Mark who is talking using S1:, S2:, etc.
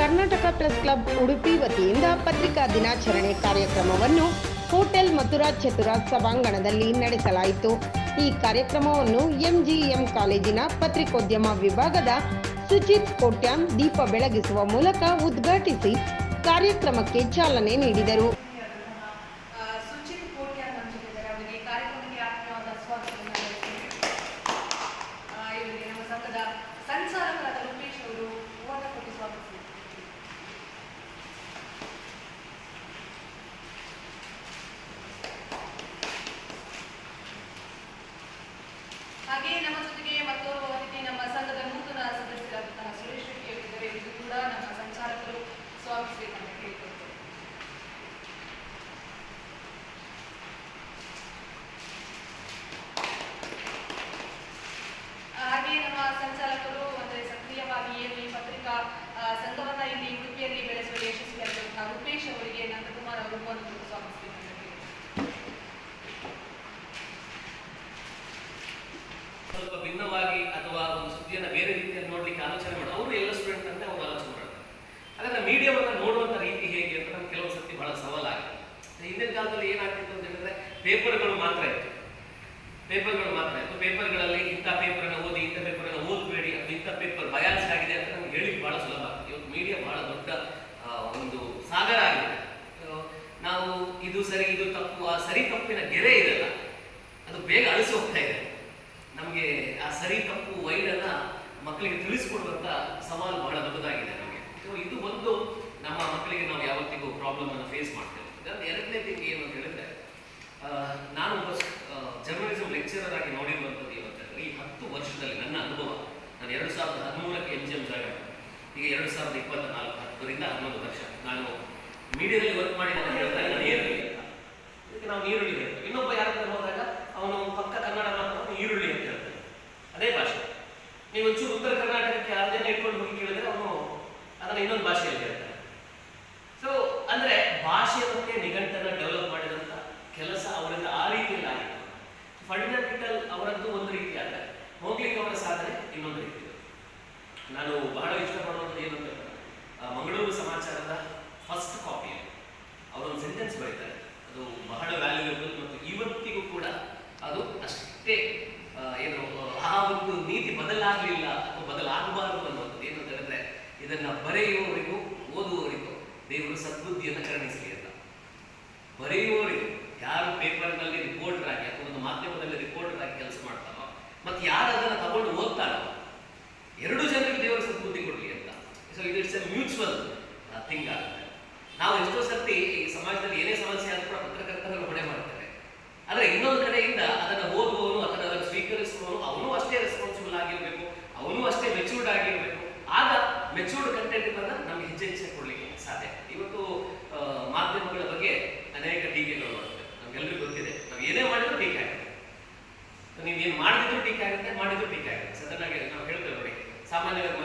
S1: Karnataka press club Udupi ವತಿಯಿಂದ ಪತ್ರಿಕಾ ದಿನಾಚರಣೆ ಕಾರ್ಯಕ್ರಮವನ್ನು ಹೋಟೆಲ್ ಮಥುರಾ ಚತುರ ಸಭಾಂಗಣದಲ್ಲಿ ನಡೆಸಲಾಯಿತು. ಈ ಕಾರ್ಯಕ್ರಮವನ್ನು ಎಂಜಿಎಂ ಕಾಲೇಜಿನ ಪತ್ರಿಕೋದ್ಯಮ ವಿಭಾಗದ ಸುಜಿತ್ ಕೋಟ್ಯಾಂ ದೀಪ ಬೆಳಗಿಸುವ ಮೂಲಕ ಉದ್ಘಾಟಿಸಿ ಕಾರ್ಯಕ್ರಮಕ್ಕೆ ಚಾಲನೆ ನೀಡಿದರು.
S2: ಸುಚಿತ್ ಕೋಟ್ಯ
S3: ಸ್ವಲ್ಪ ಭಿನ್ನವಾಗಿ ಅಥವಾ ಒಂದು ಸುದ್ದಿಯನ್ನು ಬೇರೆ ರೀತಿಯಲ್ಲಿ ನೋಡಲಿಕ್ಕೆ ಆಲೋಚನೆ ಮಾಡಿ. ಅವರು ಎಲ್ಲ ಸ್ಟೂಡೆಂಟ್ ಅಂತ ಅವರು ಆಲೋಚನೆ ಮಾಡ್ತಾರೆ ಹಾಗಾದ್ರೆ ಮೀಡಿಯಾವನ್ನು ನೋಡುವಂಥ ರೀತಿ ಹೇಗೆ ಅಂತ ನಮ್ಗೆ ಕೆಲವು ಸತಿ ಬಹಳ ಸವಾಲಾಗಿದೆ. ಹಿಂದಿನ ಕಾಲದಲ್ಲಿ ಏನಾಗ್ತಿತ್ತು ಅಂತ ಹೇಳಿದ್ರೆ ಪೇಪರ್ಗಳು ಮಾತ್ರ ಇತ್ತು. ಪೇಪರ್ಗಳು ಮಾತ್ರ ಇತ್ತು. ಪೇಪರ್ಗಳಲ್ಲಿ ಇಂಥ ಪೇಪರ್ನ ಓದಿ, ಇಂಥ ಪೇಪರನ್ನು ಓದಬೇಡಿ ಇಂಥ ಪೇಪರ್ ಬಯಾನ್ಸ್ ಆಗಿದೆ ಅಂತ ನಮ್ಗೆ ಹೇಳಿ ಬಹಳ ಸುಲಭ ಆಗ್ತದೆ ಇವತ್ತು ಮೀಡಿಯಾ ಬಹಳ ದೊಡ್ಡ ಒಂದು ಸಾಗರ ಆಗಿದೆ. ನಾವು ಇದು ಸರಿ, ಇದು ತಪ್ಪು, ಆ ಸರಿ ತಪ್ಪಿನ ಗೆರೆ ಇದೆಲ್ಲ. ಅದು ಬೇಗ ಅಳಿಸಿ ಹೋಗ್ತಾ ಇದೆ. ನಮಗೆ ಆ ಸರಿ ತಪ್ಪು ವೈಡನ್ನ ಮಕ್ಕಳಿಗೆ ತಿಳಿಸ್ಕೊಡುವಂತ ಸವಾಲು ಬಹಳ ದೊಡ್ಡದಾಗಿದೆ ನಮಗೆ. ಸೊ ಇದು ಒಂದು ನಮ್ಮ ಮಕ್ಕಳಿಗೆ ನಾವು ಯಾವತ್ತಿಗೂ ಪ್ರಾಬ್ಲಮ್ ಅನ್ನು ಫೇಸ್ ಮಾಡ್ತೇವೆ. ಎರಡನೇ ಥಿಂಗ್ ಏನು ಅಂತ ಹೇಳಿದ್ರೆ ನಾನು ಒಬ್ಬ ಜರ್ನಲಿಸಂ ಲೆಕ್ಚರರ್ ಆಗಿ ನೋಡಿರುವಂಥದ್ದು ಇವತ್ತು ಈ ಹತ್ತು ವರ್ಷದಲ್ಲಿ ನನ್ನ ಅನುಭವ, ನಾನು ಎರಡು ಸಾವಿರದ ಹದಿಮೂರಕ್ಕೆ ಎಂ ಜಿ ಎಂ ಜಾಗ ಈಗ ಎರಡು ಸಾವಿರದ ಇಪ್ಪತ್ತ ನಾಲ್ಕು ಹತ್ತರಿಂದ ಹನ್ನೊಂದು ವರ್ಷ ನಾನು ಮೀಡಿಯಾದಲ್ಲಿ ವರ್ಕ್ ಮಾಡಿ ನಾನು ಹೇಳ್ತಾ ಇಲ್ಲ ನೀರು ಇದಕ್ಕೆ ನಾವು ನೀರುಳ್ಳಿ ಇನ್ನೊಂದು ಭಾಷೆಯಲ್ಲಿ ಹೇಳ್ತಾರೆ. ಸೊ ಅಂದ್ರೆ ಭಾಷೆಯ ಬಗ್ಗೆ ನಿಘಂಟನ್ನ ಡೆವಲಪ್ ಮಾಡಿದಂತ ಕೆಲಸ ಅವರಿಂದ ಆ ರೀತಿಯಲ್ಲಿ ಇಲ್ಲ ಫಂಡಮೆಂಟಲ್ ಅವರದ್ದು ಒಂದು ರೀತಿ ಆದರೆ ಹೋಗ್ಲಿಕ್ಕೆ ಅವರ ಸಾಧನೆ ಇನ್ನೊಂದು ರೀತಿ. ನಾನು ಬಹಳ ಇಷ್ಟಪಡುವಂಥದ್ದು ಏನು ಅಂತ ಮಂಗಳೂರು ಸಮಾಚಾರದ ಫಸ್ಟ್ ಕಾಪಿ ಅವರೊಂದು ಸೆಂಟೆನ್ಸ್ ಬರೀತಾರೆ. ಅದು ಬಹಳ ವ್ಯಾಲ್ಯೂಯಬಲ್ ಮತ್ತು ಇವತ್ತಿಗೂ ಕೂಡ ಅದು ಅಷ್ಟೇ ಏನು ಆ ಒಂದು ನೀತಿ ಬದಲಾಗಲಿಲ್ಲ ಅಥವಾ ಬದಲಾಗಬಾರದು ಅನ್ನುವಂಥದ್ದು ಏನು ಅಂತ ಹೇಳಿದ್ರೆ ಇದನ್ನ ಬರೆಯುವವರಿಗೂ ಓದುವವರಿಗೂ ದೇವರು ಸದ್ಬುದ್ಧಿಯನ್ನು ಕರುಣಿಸಲಿ ಅಂತ ಬರೆಯುವವರಿಗೂ ಯಾರು ಪೇಪರ್ನಲ್ಲಿ ರಿಪೋರ್ಟರ್ ಆಗಿ ಅಥವಾ ಒಂದು ಮಾಧ್ಯಮದಲ್ಲಿ ರಿಪೋರ್ಟರ್ ಆಗಿ ಕೆಲಸ ಮಾಡ್ತಾರೋ ಮತ್ತು ಯಾರು ಅದನ್ನು ತಗೊಂಡು ಓದ್ತಾರೋ, ಎರಡು ಜನರಿಗೆ ದೇವರು ಸದ್ಬುದ್ಧಿ ಕೊಡಲಿ ಅಂತ. ಸೊ ಇದು ಇಟ್ಸ್ ಎ ಮ್ಯೂಚುವಲ್ ಥಿಂಗ್ ಆಗುತ್ತೆ. ನಾವು ಎಷ್ಟೋ ಸರ್ತಿ ಈ ಸಮಾಜದಲ್ಲಿ ಏನೇ ಸಮಸ್ಯೆ ಆದ್ರೂ ಕೂಡ ಪತ್ರಕರ್ತರನ್ನು ಹೊಣೆ ಮಾಡ್ತಾರೆ ಆದರೆ ಇನ್ನೊಂದು ಕಡೆಯಿಂದ ಅದನ್ನು ಓದುವವರು ಅದನ್ನು ಸ್ವೀಕರಿಸುವವನು ನೀವು